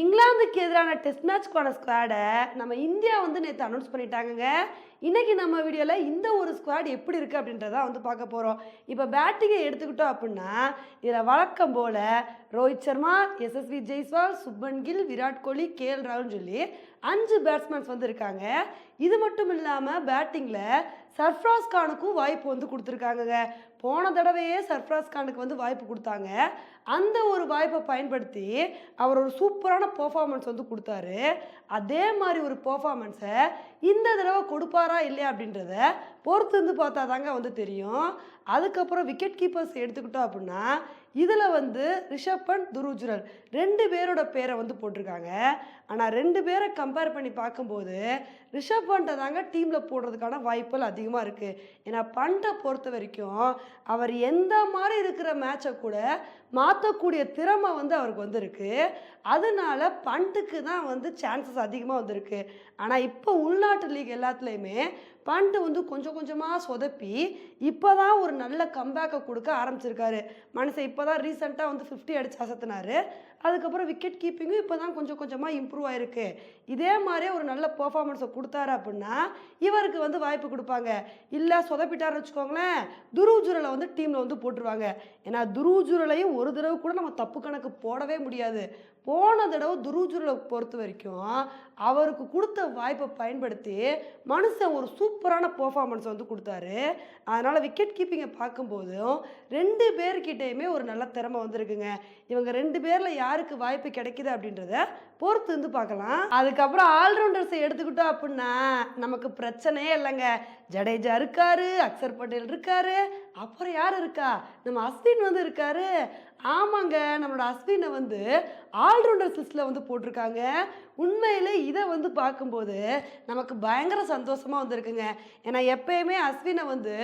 இங்கிலாந்துக்கு எதிரான டெஸ்ட் மேட்ச்க்கான ஸ்குவாடை நம்ம இந்தியா வந்து நேற்று அனௌன்ஸ் பண்ணிட்டாங்கங்க. இன்றைக்கி நம்ம வீடியோவில் இந்த ஒரு ஸ்குவாட் எப்படி இருக்குது அப்படின்றத வந்து பார்க்க போகிறோம் இப்போ பேட்டிங்கை எடுத்துக்கிட்டோம் அப்படின்னா இதில் வழக்கம் போல் ரோஹித் சர்மா எஸ்எஸ்வி ஜெய்ஸ்வால் சுப்மன் கில் விராட் கோலி கேஎல் ராகுல்னு சொல்லி அஞ்சு பேட்ஸ்மேன்ஸ் வந்து இருக்காங்க. இது மட்டும் இல்லாமல் பேட்டிங்கில் சர்ஃப்ராஸ் கானுக்கும் வாய்ப்பு வந்து கொடுத்துருக்காங்கங்க. போன தடவையே சர்ஃப்ராஸ் கானுக்கு வந்து வாய்ப்பு கொடுத்தாங்க. அந்த ஒரு வாய்ப்பை பயன்படுத்தி அவர் ஒரு சூப்பரான பெர்ஃபார்மன்ஸ் வந்து கொடுத்தாரு. அதே மாதிரி ஒரு பெர்ஃபார்மன்ஸை இந்த தடவை கொடுப்பாரா இல்லையா அப்படின்றத பொறுத்து இருந்து பார்த்தா தாங்க வந்து தெரியும். அதுக்கப்புறம் விக்கெட் கீப்பர்ஸ் எடுத்துக்கிட்டோம் அப்படின்னா இதில் வந்து ரிஷப் பண்ட் துருஜுரல் ரெண்டு பேரோட பேரை வந்து போட்டிருக்காங்க. ஆனால் ரெண்டு பேரை கம்பேர் பண்ணி பார்க்கும்போது ரிஷப் பண்ட்டை தாங்க டீமில் போடுறதுக்கான வாய்ப்புகள் அதிகமாக இருக்குது ஏன்னா பண்ட்டை பொறுத்த வரைக்கும் அவர் எந்த மாதிரி இருக்கிற மேட்சை கூட மாற்றக்கூடிய திறமை வந்து அவருக்கு வந்திருக்கு. அதனால பண்ட்டுக்கு தான் வந்து சான்சஸ் அதிகமாக வந்திருக்கு. ஆனால் இப்போ உள்நாட்டு லீக் எல்லாத்துலேயுமே பண்ட்டு வந்து கொஞ்சம் கொஞ்சமாக சொதப்பி இப்போ தான் ஒரு நல்ல கம்பேக்கை கொடுக்க ஆரம்பிச்சிருக்காரு. மனுஷன் இப்போ தான் ரீசெண்டாக வந்து ஃபிஃப்டி அடிச்சு அசத்தினாரு. அதுக்கப்புறம் விக்கெட் கீப்பிங்கும் இப்போ தான் கொஞ்சம் கொஞ்சமாக இம்ப்ரூவ் ஆயிருக்கு. இதே மாதிரியே ஒரு நல்ல பர்ஃபார்மன்ஸை கொடுத்தாரு அப்படின்னா இவருக்கு வந்து வாய்ப்பு கொடுப்பாங்க. இல்லை சொதப்பிட்டாருன்னு வச்சுக்கோங்களேன் துருவ் வந்து டீமில் வந்து போட்டுருவாங்க. ஏன்னா துருவ் ஜுரலையும் ஒரு தடவை கூட நம்ம தப்பு கணக்கு போடவே முடியாது. போன தடவை துருஜுரலை பொறுத்த வரைக்கும் அவருக்கு கொடுத்த வாய்ப்பை பயன்படுத்தி மனுஷன் ஒரு சூப்பரான பர்ஃபார்மன்ஸ் வந்து கொடுத்தாரு. அதனால் விக்கெட் கீப்பிங்கை பார்க்கும்போதும் ரெண்டு பேர்கிட்டயுமே ஒரு நல்ல திறமை வந்திருக்குங்க. இவங்க ரெண்டு பேரில் யாருக்கு வாய்ப்பு கிடைக்குது அப்படின்றத பொறுத்து வந்து பார்க்கலாம். அதுக்கப்புறம் ஆல்ரவுண்டர்ஸை எடுத்துக்கிட்டோம் அப்படின்னா நமக்கு பிரச்சனையே இல்லைங்க. ஜடேஜா இருக்காரு அக்சர் பட்டேல் இருக்காரு அப்புறம் யார் இருக்கா? நம்ம அஸ்வின் வந்து இருக்காரு. ஆமாங்க நம்மளோட அஸ்வினை வந்து ஆல்ரவுண்டர்ஸ் லிஸ்ட்டில் வந்து போட்டிருக்காங்க. உண்மையில் இதை வந்து பார்க்கும்போது நமக்கு பயங்கர சந்தோஷமாக வந்திருக்குங்க. ஏன்னா எப்பயுமே அஸ்வினை வந்து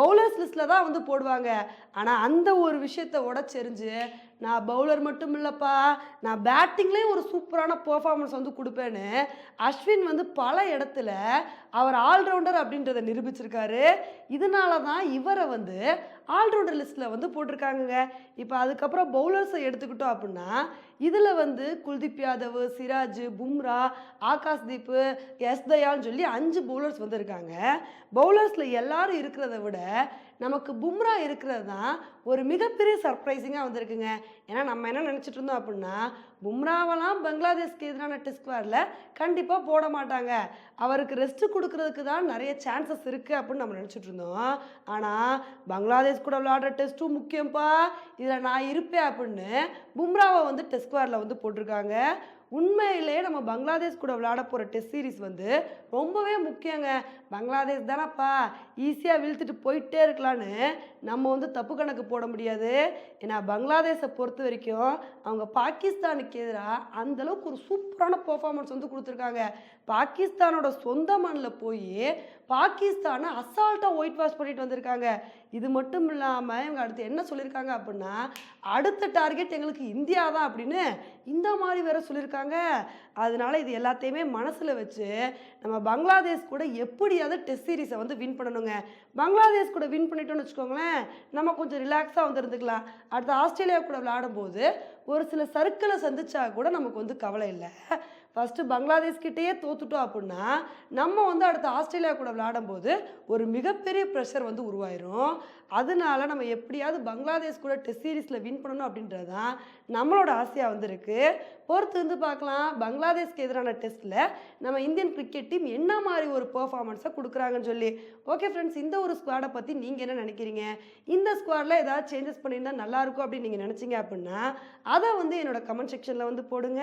பவுலர்ஸ் லிஸ்ட்டில் தான் வந்து போடுவாங்க. ஆனால் அந்த ஒரு விஷயத்தை உடச்செறிஞ்சு நான் பவுலர் மட்டும் இல்லைப்பா நான் பேட்டிங்லேயும் ஒரு சூப்பரான பர்ஃபார்மன்ஸ் வந்து கொடுப்பேன்னு அஸ்வின் வந்து பல இடத்துல அவர் ஆல்ரவுண்டர் அப்படின்றத நிரூபிச்சிருக்காரு. இதனால தான் இவரை வந்து ஆல்ரவுண்டர் லிஸ்ட்டில் வந்து போட்டிருக்காங்கங்க. இப்போ அதுக்கப்புறம் பவுலர்ஸை எடுத்துக்கிட்டோம் அப்படின்னா இதில் வந்து குல்தீப் யாதவ் சிராஜ் பும்ரா ஆகாஷ் தீப்பு எஸ் தயான்னு சொல்லி அஞ்சு பவுலர்ஸ் வந்து இருக்காங்க பவுலர்ஸில் எல்லாரும் இருக்கிறத விட நமக்கு பும்ரா இருக்கிறது தான் ஒரு மிகப்பெரிய சர்ப்ரைசிங்காக வந்திருக்குங்க. ஏன்னா நம்ம என்ன நினச்சிட்டு இருந்தோம் அப்படின்னா பும்ராவெல்லாம் பங்களாதேஷ்க்கு எதிரான டெஸ்ட் ஸ்குவாடில் கண்டிப்பாக போட மாட்டாங்க. அவருக்கு ரெஸ்ட் கொடுக்கறதுக்கு தான் நிறைய சான்சஸ் இருக்குது அப்படின்னு நம்ம நினச்சிட்டு இருந்தோம். ஆனால் பங்களாதேஷ் கூட விளையாடுற டெஸ்ட்டும் முக்கியம்ப்பா இதில் நான் இருப்பேன் அப்படின்னு பும்ராவை வந்து டெஸ்ட் ஸ்குவாடில் வந்து போட்டிருக்காங்க. உண்மையிலே நம்ம பங்களாதேஷ் கூட விளையாட போகிற டெஸ்ட் சீரிஸ் வந்து ரொம்பவே முக்கியங்க. பங்களாதேஷ் தானப்பா? ஈஸியாக வீழ்த்துட்டு போயிட்டே இருக்கலான்னு நம்ம வந்து தப்பு கணக்கு போட முடியாது. ஏன்னா பங்களாதேஷை பொறுத்த வரைக்கும் அவங்க பாகிஸ்தானுக்கு எதிராக அந்தளவுக்கு ஒரு சூப்பரான பர்ஃபார்மன்ஸ் வந்து கொடுத்துருக்காங்க. பாகிஸ்தானோட சொந்த மண்ணில் போய் பாகிஸ்தானை அசால்ட்டாக ஒயிட் வாஷ் பண்ணிட்டு வந்திருக்காங்க. இது மட்டும் இல்லாமல் இவங்க அடுத்து என்ன சொல்லியிருக்காங்க அப்படின்னா அடுத்த டார்கெட் எங்களுக்கு இந்தியா தான் அப்படின்னு இந்த மாதிரி வேற சொல்லியிருக்காங்க அதனால இது எல்லாத்தையுமே மனசில் வச்சு நம்ம பங்களாதேஷ் கூட எப்படியாவது டெஸ்ட் சீரிஸை வந்து வின் பண்ணணுங்க. பங்களாதேஷ் கூட வின் பண்ணிட்டோம்னு வச்சுக்கோங்களேன் நம்ம கொஞ்சம் ரிலாக்ஸாக வந்து இருந்துக்கலாம். அடுத்து ஆஸ்திரேலியா கூட விளையாடும்போது ஒரு சில சர்க்கிளை சந்திச்சா கூட நமக்கு வந்து கவலை இல்லை. ஃபஸ்ட்டு பங்களாதேஷ் கிட்டேயே தோத்துட்டோம் அப்படின்னா நம்ம வந்து அடுத்து ஆஸ்திரேலியா கூட விளையாடும்போது ஒரு மிகப்பெரிய ப்ரெஷர் வந்து உருவாயிரும். அதனால நம்ம எப்படியாவது பங்களாதேஷ் கூட டெஸ்ட் சீரீஸில் வின் பண்ணணும் அப்படின்றது தான் நம்மளோட ஆசையாக வந்து இருக்குது பொறுத்து வந்து பார்க்கலாம். பங்களாதேஷ்க்கு எதிரான டெஸ்ட்டில் நம்ம இந்தியன் கிரிக்கெட் டீம் என்ன மாதிரி ஒரு பெர்ஃபார்மன்ஸை கொடுக்குறாங்கன்னு சொல்லி. ஓகே ஃப்ரெண்ட்ஸ் இந்த ஒரு ஸ்குவாடை பற்றி நீங்கள் என்ன நினைக்கிறீங்க? இந்த ஸ்குவாடில் ஏதாவது சேஞ்சஸ் பண்ணியிருந்தால் நல்லாயிருக்கும் அப்படின்னு நீங்கள் நினச்சிங்க அப்படின்னா அதை வந்து என்னோட கமெண்ட் செக்ஷனில் வந்து போடுங்க.